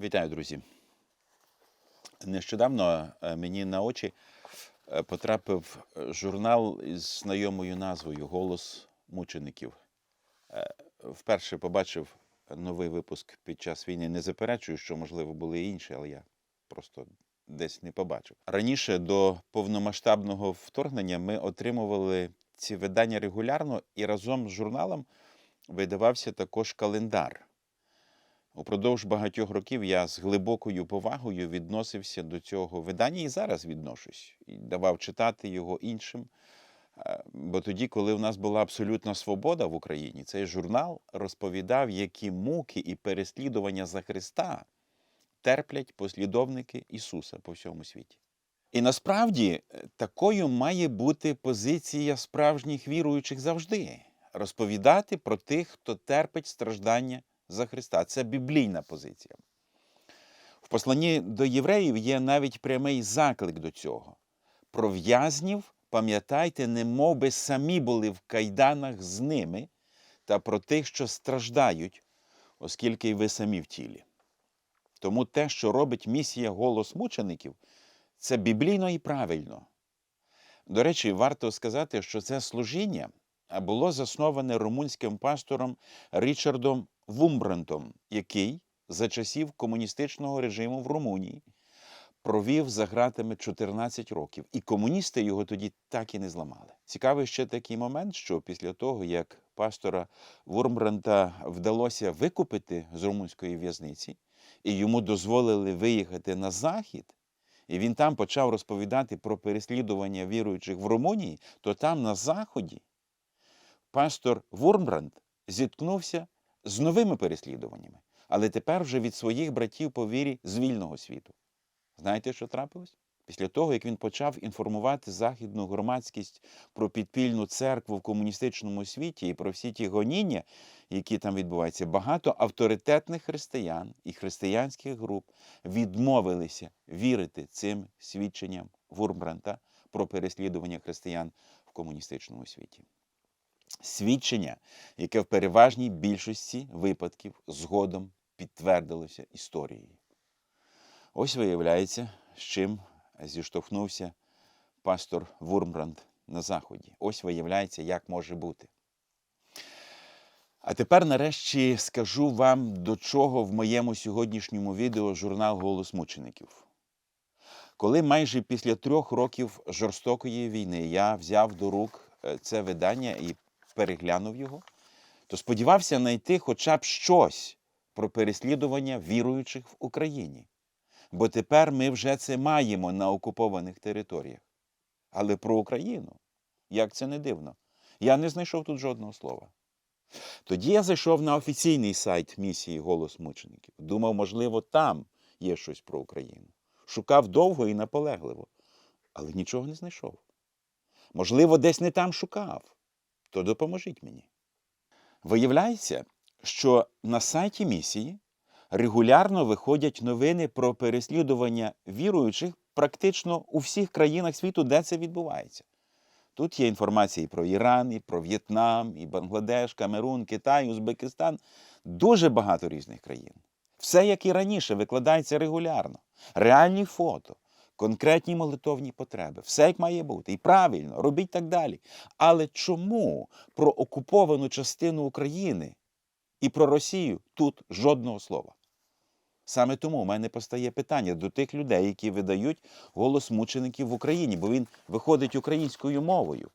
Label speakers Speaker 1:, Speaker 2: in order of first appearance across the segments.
Speaker 1: Вітаю, друзі. Нещодавно е, мені на очі е, потрапив е, журнал із знайомою назвою Голос мучеників. Вперше побачив новий випуск під час війни. Не заперечую, що, можливо, були і інші, але я просто десь не побачив. Раніше до повномасштабного вторгнення ми отримували ці видання регулярно, і разом з журналом видавався також календар. Упродовж багатьох років я з глибокою повагою відносився до цього видання і зараз відношусь. І давав читати його іншим. Бо тоді, коли в нас була абсолютна свобода в Україні, цей журнал розповідав, які муки і переслідування за Христа терплять послідовники Ісуса по всьому світі. І насправді е, такою має бути позиція справжніх віруючих завжди розповідати про тих, хто терпить страждання за Христа. Це біблійна позиція. В посланні до євреїв є навіть прямий заклик до цього. Про в'язнів пам'ятайте, немов би самі були в кайданах з ними, та про тих, що страждають, оскільки й ви самі в тілі. Тому те, що робить місія голос мучеників, це біблійно і правильно. До речі, варто сказати, що це служіння було засноване румунським пастором Річардом Вумбрантом, який за часів комуністичного режиму в Румунії провів за ґратами 14 років, і комуністи його тоді так і не зламали. Цікавий ще такий момент, що після того, як пастора Вурмбранта вдалося викупити з румунської в'язниці, і йому дозволили виїхати на захід, і він там почав розповідати про переслідування віруючих в Румунії, то там на заході пастор Вурмбранд зіткнувся з новими переслідуваннями, але тепер вже від своїх братів по вірі з вільного світу. Знаєте, що трапилось? Після того, як він почав інформувати західну громадськість про підпільну церкву в комуністичному світі і про всі ті гоніння, які там відбуваються, багато авторитетних християн і християнських груп відмовилися вірити цим свідченням Вурмбранта про переслідування християн в комуністичному світі. Свідчення, яке в переважній більшості випадків згодом підтвердилося історією. Ось виявляється, з чим зіштовхнувся пастор Вурмбранд на Заході. Ось виявляється, як може бути. А тепер, нарешті, скажу вам, до чого в моєму сьогоднішньому відео журнал Голос мучеників. Коли майже після трьох років жорстокої війни я взяв до рук е, це видання і переглянув його, то сподівався знайти хоча б щось про переслідування віруючих в Україні. Бо тепер ми вже це маємо на окупованих територіях. Але про Україну, як це не дивно, я не знайшов тут жодного слова. Тоді я зайшов на офіційний сайт місії Голос мучеників. Думав, можливо, там є щось про Україну. Шукав довго і наполегливо, але нічого не знайшов. Можливо, десь не там шукав, то допоможіть мені. Виявляється, що на сайті місії регулярно виходять новини про переслідування віруючих практично у всіх країнах світу, де це відбувається. Тут є інформація і про Іран, і про В'єтнам, і Бангладеш, Камерун, Китай, Узбекистан дуже багато різних країн. Все, як і раніше, викладається регулярно. Реальні фото, конкретні молитовні потреби. Все як має бути. І правильно, робіть так далі. Але чому про окуповану частину України і про Росію тут жодного слова? Саме тому у мене постає питання до тих людей, які видають голос мучеників в Україні, бо він виходить українською мовою.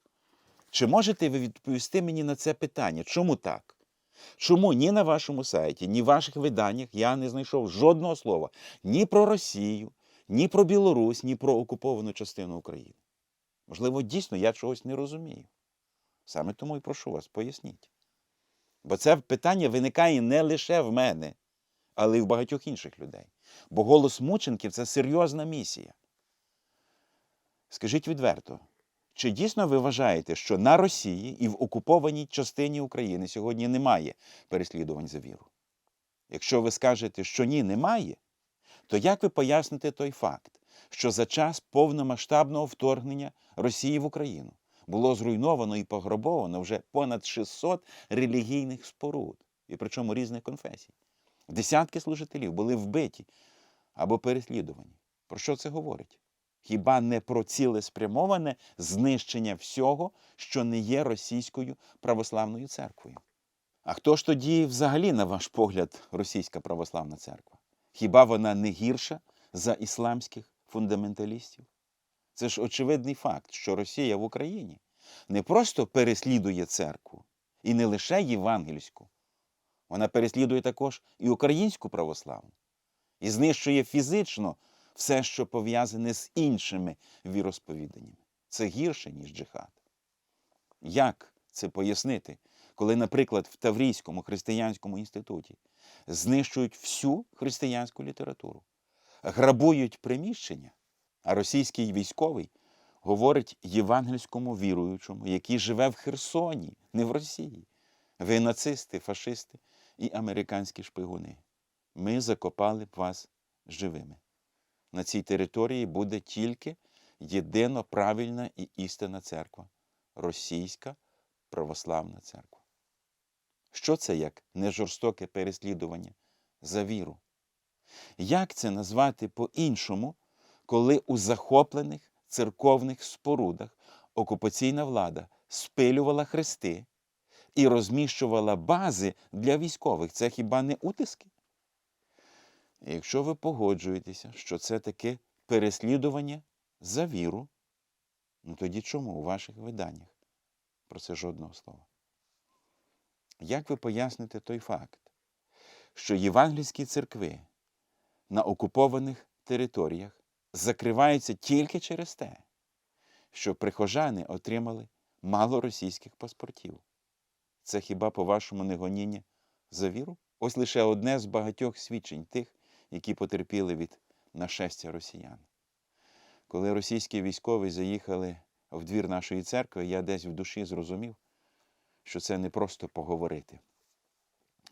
Speaker 1: Чи можете ви відповісти мені на це питання? Чому так? Чому ні на вашому сайті, ні в ваших виданнях я не знайшов жодного слова ні про Росію, ні про Білорусь, ні про окуповану частину України? Можливо, дійсно я чогось не розумію. Саме тому і прошу вас, поясніть. Бо це питання виникає не лише в мене, але й в багатьох інших людей. Бо голос мучеників це серйозна місія. Скажіть відверто, чи дійсно ви вважаєте, що на Росії і в окупованій частині України сьогодні немає переслідувань за віру? Якщо ви скажете, що ні, немає, то як ви поясните той факт, що за час повномасштабного вторгнення Росії в Україну було зруйновано і пограбовано вже понад 600 релігійних споруд, і причому різних конфесій? Десятки служителів були вбиті або переслідувані. Про що це говорить? Хіба не про цілеспрямоване знищення всього, що не є російською православною церквою? А хто ж тоді, взагалі, на ваш погляд, російська православна церква? Хіба вона не гірша за ісламських фундаменталістів? Це ж очевидний факт, що Росія в Україні не просто переслідує церкву, і не лише євангельську, вона переслідує також і українську православну, і знищує фізично все, що пов'язане з іншими віросповіданнями. Це гірше, ніж джихад. Як це пояснити, коли, наприклад, в Таврійському християнському інституті знищують всю християнську літературу, грабують приміщення, а російський військовий говорить євангельському віруючому, який живе в Херсоні, не в Росії. Ви нацисти, фашисти і американські шпигуни. Ми закопали б вас живими. На цій території буде тільки єдино правильна і істинна церква російська православна церква. Що це як нежорстоке переслідування за віру? Як це назвати по-іншому, коли у захоплених церковних спорудах окупаційна влада спилювала хрести і розміщувала бази для військових? Це хіба не утиски? Якщо ви погоджуєтеся, що це таке переслідування за віру, ну тоді чому у ваших виданнях про це жодного слова? Як ви поясните той факт, що євангельські церкви на окупованих територіях закриваються тільки через те, що прихожани отримали мало російських паспортів? Це хіба по-вашому не гоніння за віру? Ось лише одне з багатьох свідчень тих, які потерпіли від нашестя росіян. Коли російські військові заїхали в двір нашої церкви, я десь в душі зрозумів, що це не просто поговорити.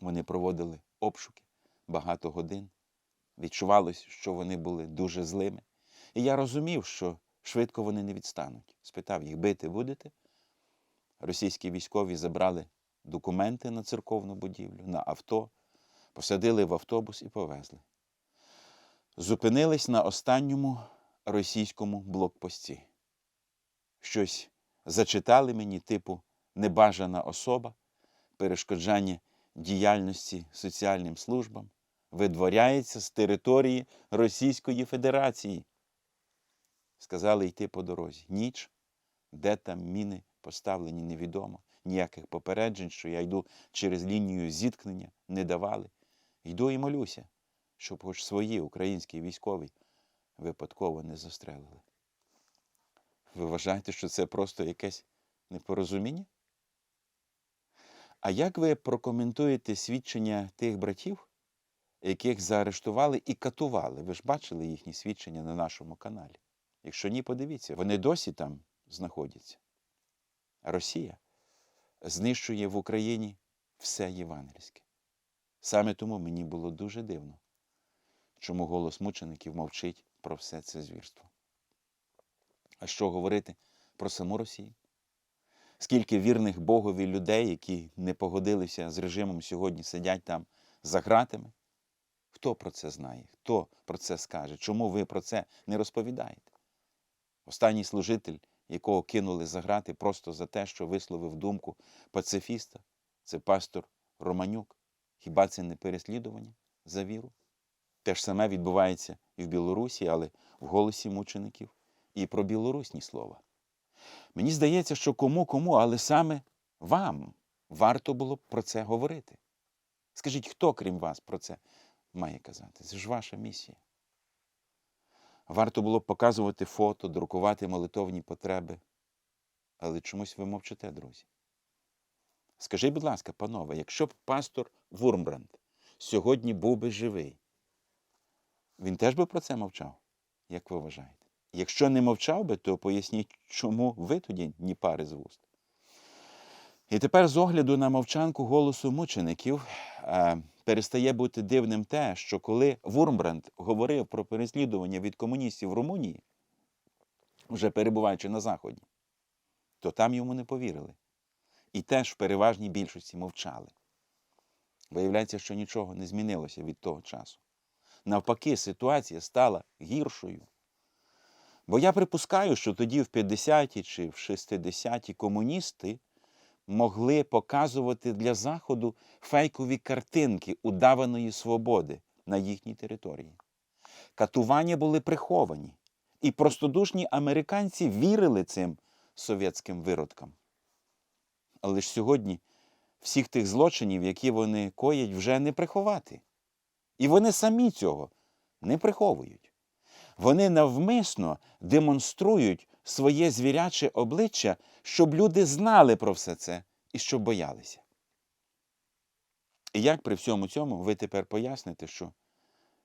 Speaker 1: Вони проводили обшуки багато годин. Відчувалось, що вони були дуже злими. І я розумів, що швидко вони не відстануть. Спитав їх, бити будете? Російські військові забрали документи на церковну будівлю, на авто, посадили в автобус і повезли. Зупинились на останньому російському блокпості. Щось зачитали мені, типу небажана особа, перешкоджання діяльності соціальним службам, видворяється з території Російської Федерації. Сказали йти по дорозі. Ніч, де там міни поставлені, невідомо. Ніяких попереджень, що я йду через лінію зіткнення, не давали. Йду і молюся, щоб хоч свої українські військові випадково не застрелили. Ви вважаєте, що це просто якесь непорозуміння? А як ви прокоментуєте свідчення тих братів, яких заарештували і катували? Ви ж бачили їхні свідчення на нашому каналі? Якщо ні, подивіться, вони досі там знаходяться. Росія знищує в Україні все євангельське. Саме тому мені було дуже дивно, чому голос мучеників мовчить про все це звірство. А що говорити про саму Росію? Скільки вірних Богові людей, які не погодилися з режимом, сьогодні сидять там за гратами? Хто про це знає? Хто про це скаже? Чому ви про це не розповідаєте? Останній служитель, якого кинули за грати просто за те, що висловив думку пацифіста, це пастор Романюк. Хіба це не переслідування за віру? Те ж саме відбувається і в Білорусі, але в голосі мучеників і про Білорусь ні слова. Мені здається, що кому кому, але саме вам варто було б про це говорити. Скажіть, хто, крім вас, про це має казати? Це ж ваша місія. Варто було б показувати фото, друкувати молитовні потреби. Але чомусь ви мовчите, друзі. Скажіть, будь ласка, панове, якщо б пастор Вурмбранд сьогодні був би живий, він теж би про це мовчав, як ви вважаєте? Якщо не мовчав би, то поясніть, чому ви тоді ні пари з вуст. І тепер з огляду на мовчанку голосу мучеників е, перестає бути дивним те, що коли Вурмбранд говорив про переслідування від комуністів в Румунії, вже перебуваючи на Заході, то там йому не повірили. І теж в переважній більшості мовчали. Виявляється, що нічого не змінилося від того часу. Навпаки, ситуація стала гіршою. Бо я припускаю, що тоді в 50-ті чи в 60-ті комуністи могли показувати для Заходу фейкові картинки удаваної свободи на їхній території. Катування були приховані, і простодушні американці вірили цим совєтським виродкам. Але ж сьогодні всіх тих злочинів, які вони коять, вже не приховати. І вони самі цього не приховують. Вони навмисно демонструють своє звіряче обличчя, щоб люди знали про все це і щоб боялися. І як при всьому цьому ви тепер поясните, що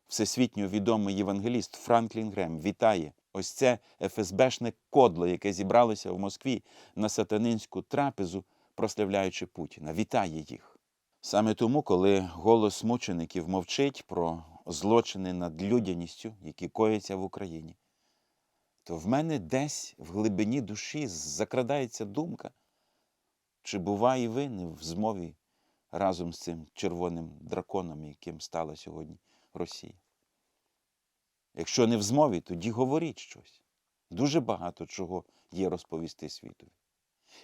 Speaker 1: всесвітньо відомий євангеліст Франклін Грем вітає ось це ФСБшне кодло, яке зібралося в Москві на сатанинську трапезу, прославляючи Путіна. Вітає їх. Саме тому, коли голос мучеників мовчить про злочини над людяністю, які кояться в Україні, то в мене десь в глибині душі закрадається думка, чи буває ви не в змові разом з цим червоним драконом, яким стала сьогодні Росія. Якщо не в змові, тоді говоріть щось. Дуже багато чого є розповісти світові.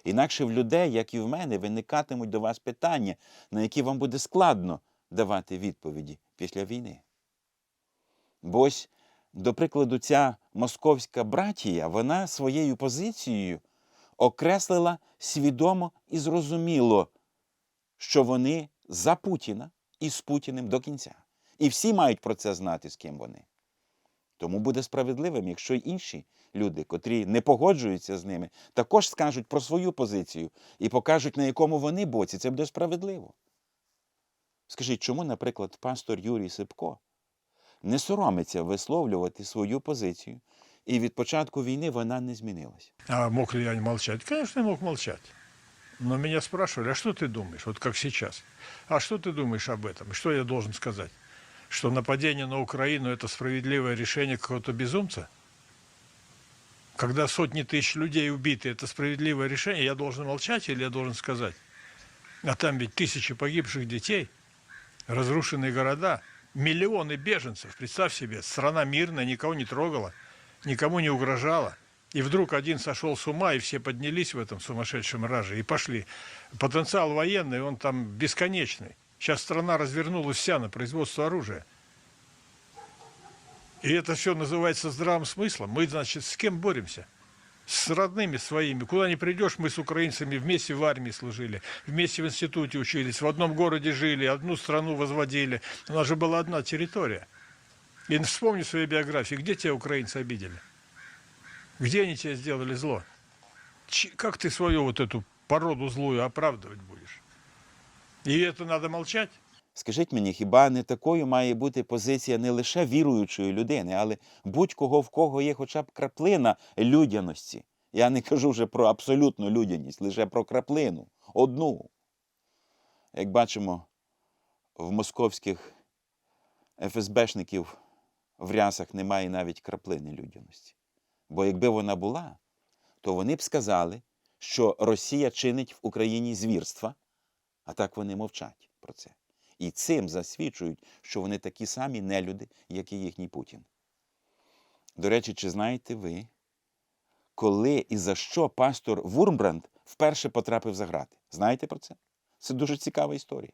Speaker 1: Інакше в людей, як і в мене, виникатимуть до вас питання, на які вам буде складно давати відповіді після війни. Бо ось, до прикладу, ця московська братія, вона своєю позицією окреслила свідомо і зрозуміло, що вони за Путіна і з Путіним до кінця. І всі мають про це знати, з ким вони. Тому буде справедливим, якщо й інші люди, котрі не погоджуються з ними, також скажуть про свою позицію і покажуть, на якому вони боці. Це буде справедливо. Скажіть, чому, наприклад, пастор Юрій Сипко не соромиться висловлювати свою позицію, і від початку війни вона не змінилася?
Speaker 2: А мог ли я молчать? Конечно, я мог молчать. Но меня спрашивали, а что ты думаешь, вот как сейчас? А что ты думаешь об этом? Что я должен сказать? Что нападение на Украину – это справедливое решение какого-то безумца? Когда сотни тысяч людей убиты, это справедливое решение, я должен молчать или я должен сказать? А там ведь тысячи погибших детей, разрушенные города, миллионы беженцев. Представь себе, страна мирная, никого не трогала, никому не угрожала. И вдруг один сошел с ума, и все поднялись в этом сумасшедшем раже и пошли. Потенциал военный, он там бесконечный. Сейчас страна развернулась вся на производство оружия. И это все называется здравым смыслом. Мы, значит, с кем боремся? С родными своими. Куда ни придешь, мы с украинцами вместе в армии служили, вместе в институте учились, в одном городе жили, одну страну возводили. У нас же была одна территория. И вспомни свою биографию, где тебя украинцы обидели? Где они тебе сделали зло? Чи- Как ты свою вот эту породу злую оправдывать будешь? И это надо молчать?
Speaker 1: Скажіть мені, хіба не такою має бути позиція не лише віруючої людини, але будь-кого, в кого є хоча б краплина людяності? Я не кажу вже про абсолютну людяність, лише про краплину. Одну. Як бачимо, в московських ФСБшників в рясах немає навіть краплини людяності. Бо якби вона була, то вони б сказали, що Росія чинить в Україні звірства, а так вони мовчать про це. І цим засвідчують, що вони такі самі нелюди, як і їхній Путін. До речі, чи знаєте ви, коли і за що пастор Вурмбранд вперше потрапив за грати? Знаєте про це? Це дуже цікава історія.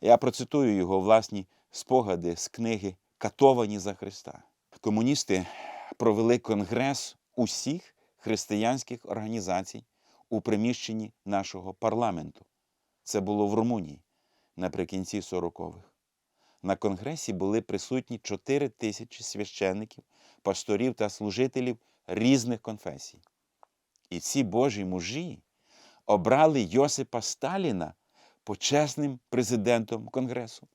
Speaker 1: Я процитую його власні спогади з книги Катовані за Христа. Комуністи провели конгрес усіх християнських організацій у приміщенні нашого парламенту. Це було в Румунії наприкінці 40-х. На конгресі були присутні 4 тисячі священників, пасторів та служителів різних конфесій. І ці Божі мужі обрали Йосипа Сталіна почесним президентом Конгресу.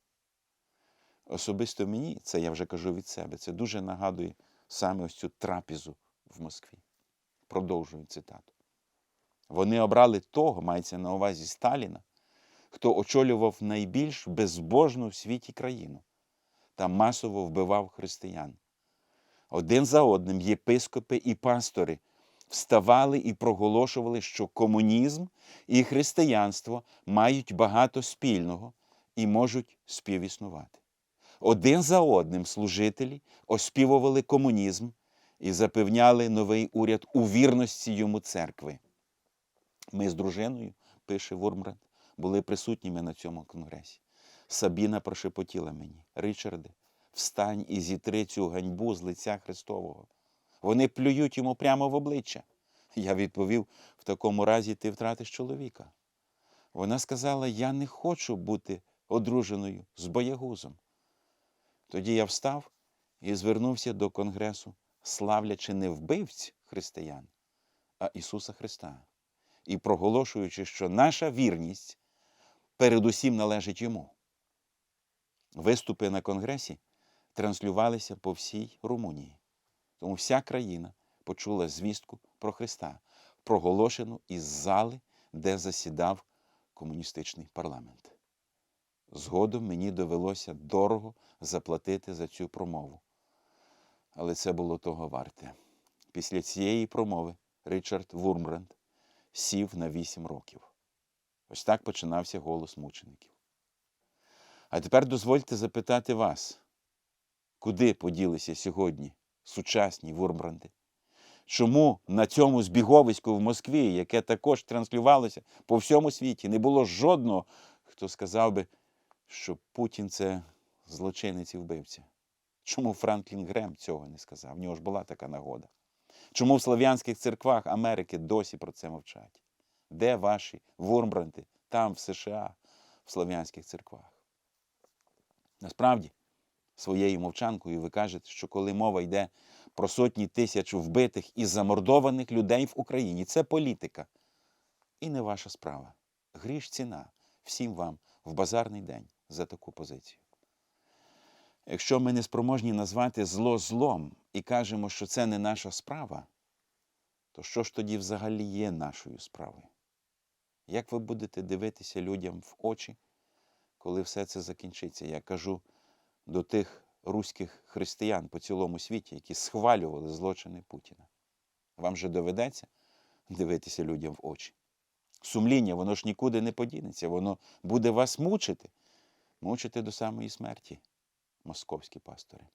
Speaker 1: Особисто мені, це я вже кажу від себе, це дуже нагадує саме ось цю трапезу в Москві. Продовжую цитату. Вони обрали того, мається на увазі Сталіна, хто очолював найбільш безбожну в світі країну та масово вбивав християн. Один за одним єпископи і пастори вставали і проголошували, що комунізм і християнство мають багато спільного і можуть співіснувати. Один за одним служителі оспівували комунізм і запевняли новий уряд у вірності йому церкви. Ми з дружиною, пише Вурмранд, були присутніми на цьому конгресі. Сабіна прошепотіла мені: Ричарде, встань і зітри цю ганьбу з лиця Христового. Вони плюють йому прямо в обличчя. Я відповів: в такому разі ти втратиш чоловіка. Вона сказала: Я не хочу бути одруженою з боягузом. Тоді я встав і звернувся до Конгресу, славлячи не вбивць християн, а Ісуса Христа, і проголошуючи, що наша вірність передусім належить Йому. Виступи на Конгресі транслювалися по всій Румунії. Тому вся країна почула звістку про Христа, проголошену із зали, де засідав комуністичний парламент. Згодом мені довелося дорого заплатити за цю промову. Але це було того варте. Після цієї промови Ричард Вурмбранд сів на вісім років. Ось так починався голос мучеників. А тепер дозвольте запитати вас, куди поділися сьогодні сучасні Вурмбранди? Чому на цьому збіговиську в Москві, яке також транслювалося по всьому світі, не було жодного, хто сказав би, що Путін це злочинець і вбивця? Чому Франклін Грем цього не сказав? В нього ж була така нагода. Чому в слав'янських церквах Америки досі про це мовчать? Де ваші Вурмбранди? Там, в США, в слав'янських церквах. Насправді, своєю мовчанкою ви кажете, що коли мова йде про сотні тисяч вбитих і замордованих людей в Україні, це політика. І не ваша справа. Гріш ціна всім вам в базарний день за таку позицію. Якщо ми не спроможні назвати зло злом і кажемо, що це не наша справа, то що ж тоді взагалі є нашою справою? Як ви будете дивитися людям в очі, коли все це закінчиться? Я кажу до тих руських християн по цілому світі, які схвалювали злочини Путіна. Вам же доведеться дивитися людям в очі. Сумління, воно ж нікуди не подінеться, воно буде вас мучити, мучити до самої смерті, московські пастори.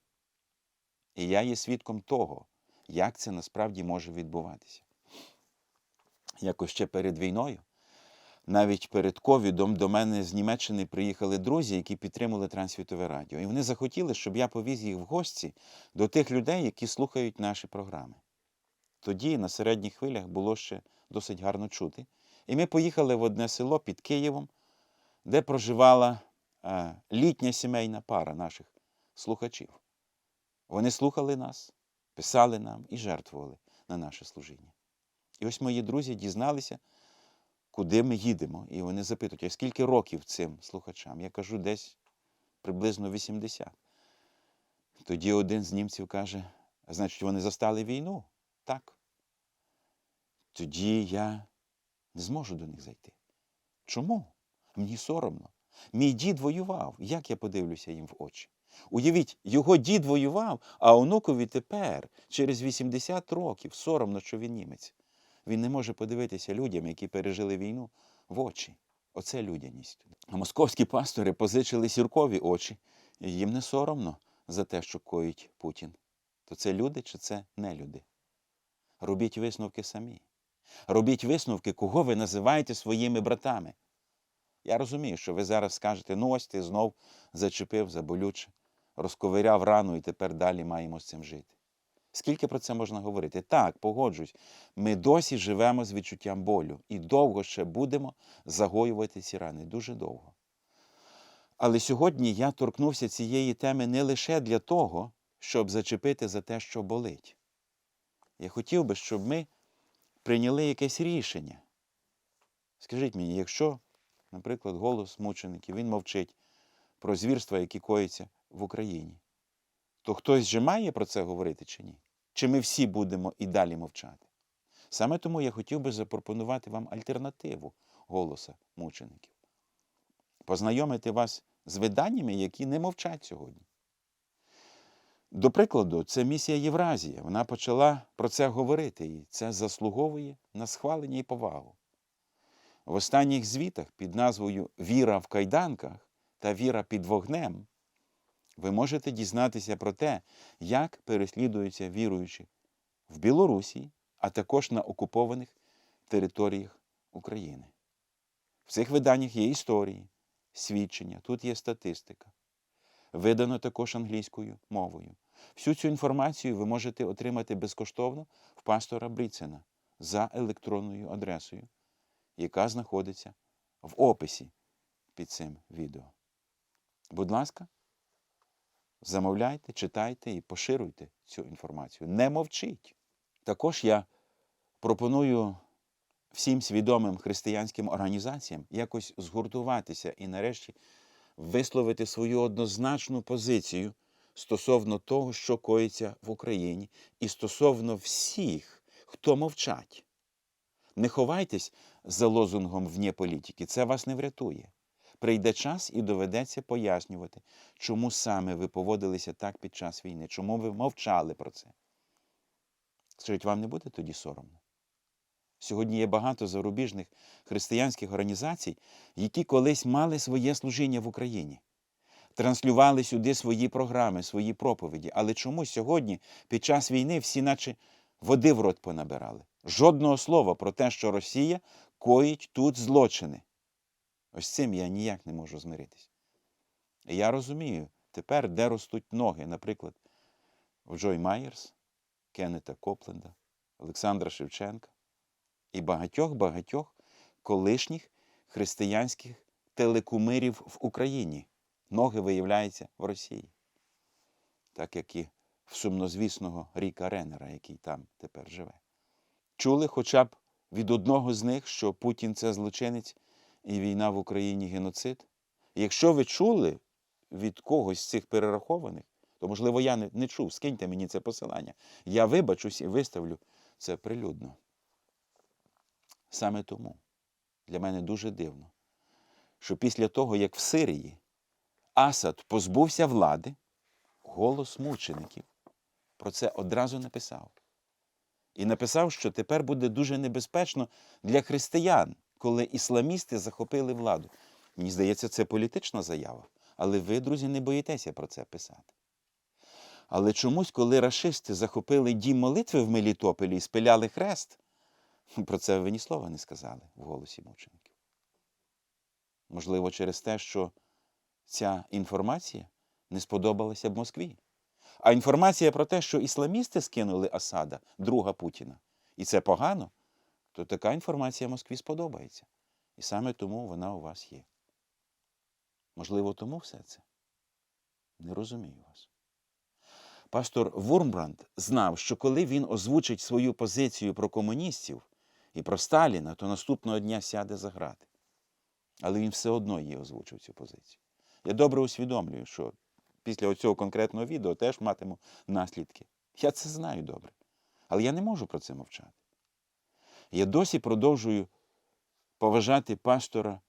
Speaker 1: І я є свідком того, як це насправді може відбуватися. Якось ще перед війною, навіть перед ковідом, до мене з Німеччини приїхали друзі, які підтримували трансвітове радіо. І вони захотіли, щоб я повіз їх в гості до тих людей, які слухають наші програми. Тоді на середніх хвилях було ще досить гарно чути. І ми поїхали в одне село під Києвом, де проживала е, літня сімейна пара наших слухачів. Вони слухали нас, писали нам і жертвували на наше служіння. І ось мої друзі дізналися, куди ми їдемо. І вони запитують, а скільки років цим слухачам? Я кажу, десь приблизно 80. Тоді один з німців каже: а значить, вони застали війну? Так. Тоді я не зможу до них зайти. Чому? Мені соромно. Мій дід воював. Як я подивлюся їм в очі? Уявіть, його дід воював, а онукові тепер, через 80 років, соромно, що він німець. Він не може подивитися людям, які пережили війну, в очі. Оце людяність. А московські пастори позичили сіркові очі, і їм не соромно за те, що коїть Путін. То це люди чи це не люди? Робіть висновки самі. Робіть висновки, кого ви називаєте своїми братами. Я розумію, що ви зараз скажете, ну ось ти знов зачепив за болюче, розковиряв рану і тепер далі маємо з цим жити. Скільки про це можна говорити? Так, погоджусь, ми досі живемо з відчуттям болю і довго ще будемо загоювати ці рани, дуже довго. Але сьогодні я торкнувся цієї теми не лише для того, щоб зачепити за те, що болить. Я хотів би, щоб ми прийняли якесь рішення. Скажіть мені, якщо, наприклад, голос мучеників, він мовчить про звірства, які коїться в Україні, то хтось же має про це говорити чи ні? Чи ми всі будемо і далі мовчати? Саме тому я хотів би запропонувати вам альтернативу голоса мучеників. Познайомити вас з виданнями, які не мовчать сьогодні. До прикладу, це місія Євразія. Вона почала про це говорити, і це заслуговує на схвалення і повагу. В останніх звітах під назвою Віра в кайданках та віра під вогнем, ви можете дізнатися про те, як переслідуються віруючі в Білорусі, а також на окупованих територіях України. В цих виданнях є історії, свідчення, тут є статистика. Видано також англійською мовою. Всю цю інформацію ви можете отримати безкоштовно в пастора Бріцена за електронною адресою, яка знаходиться в описі під цим відео. Будь ласка, замовляйте, читайте і поширюйте цю інформацію. Не мовчіть. Також я пропоную всім свідомим християнським організаціям якось згуртуватися і нарешті висловити свою однозначну позицію стосовно того, що коїться в Україні, і стосовно всіх, хто мовчать. Не ховайтесь за лозунгом вне політики, це вас не врятує. Прийде час і доведеться пояснювати, чому саме ви поводилися так під час війни, чому ви мовчали про це. Скажіть, вам не буде тоді соромно? Сьогодні є багато зарубіжних християнських організацій, які колись мали своє служіння в Україні, транслювали сюди свої програми, свої проповіді. Але чому сьогодні, під час війни, всі наче води в рот понабирали? Жодного слова про те, що Росія коїть тут злочини. Ось цим я ніяк не можу змиритися. І я розумію тепер, де ростуть ноги, наприклад, в Джой Майерс, Кеннета Копленда, Олександра Шевченка і багатьох-багатьох колишніх християнських телекумирів в Україні. Ноги виявляються в Росії. Так як і в сумнозвісного Ріка Ренера, який там тепер живе. Чули хоча б від одного з них, що Путін це злочинець і війна в Україні геноцид? Якщо ви чули від когось з цих перерахованих, то, можливо, я не, не чув, скиньте мені це посилання. Я вибачусь і виставлю це прилюдно. Саме тому для мене дуже дивно, що після того, як в Сирії Асад позбувся влади, голос мучеників про це одразу написав. І написав, що тепер буде дуже небезпечно для християн, коли ісламісти захопили владу. Мені здається, це політична заява. Але ви, друзі, не боїтеся про це писати. Але чомусь, коли рашисти захопили дім молитви в Мелітополі і спиляли хрест, про це ви ні слова не сказали в голосі мучеників. Можливо, через те, що ця інформація не сподобалася б Москві. А інформація про те, що ісламісти скинули Асада, друга Путіна, і це погано, то така інформація Москві сподобається. І саме тому вона у вас є. Можливо, тому все це? Не розумію вас. Пастор Вурмбранд знав, що коли він озвучить свою позицію про комуністів і про Сталіна, то наступного дня сяде за грати. Але він все одно її озвучив цю позицію. Я добре усвідомлюю, що після цього конкретного відео теж матиму наслідки. Я це знаю добре. Але я не можу про це мовчати. Я досі продовжую поважати пастора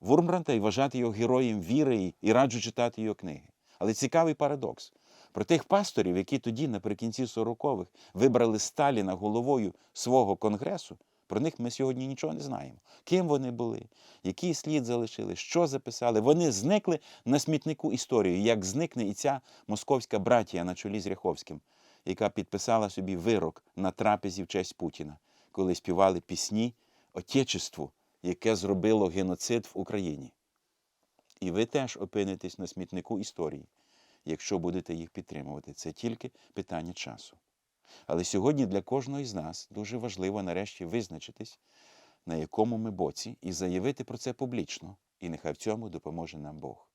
Speaker 1: Вурмбранта і вважати його героєм віри і, раджу читати його книги. Але цікавий парадокс. Про тих пасторів, які тоді, наприкінці 40-х, вибрали Сталіна головою свого конгресу, про них ми сьогодні нічого не знаємо. Ким вони були, який слід залишили, що записали. Вони зникли на смітнику історії, як зникне і ця московська братія на чолі з Ряховським, яка підписала собі вирок на трапезі в честь Путіна, коли співали пісні Отечеству, яке зробило геноцид в Україні. І ви теж опинитесь на смітнику історії, якщо будете їх підтримувати. Це тільки питання часу. Але сьогодні для кожного із нас дуже важливо нарешті визначитись, на якому ми боці, і заявити про це публічно. І нехай в цьому допоможе нам Бог.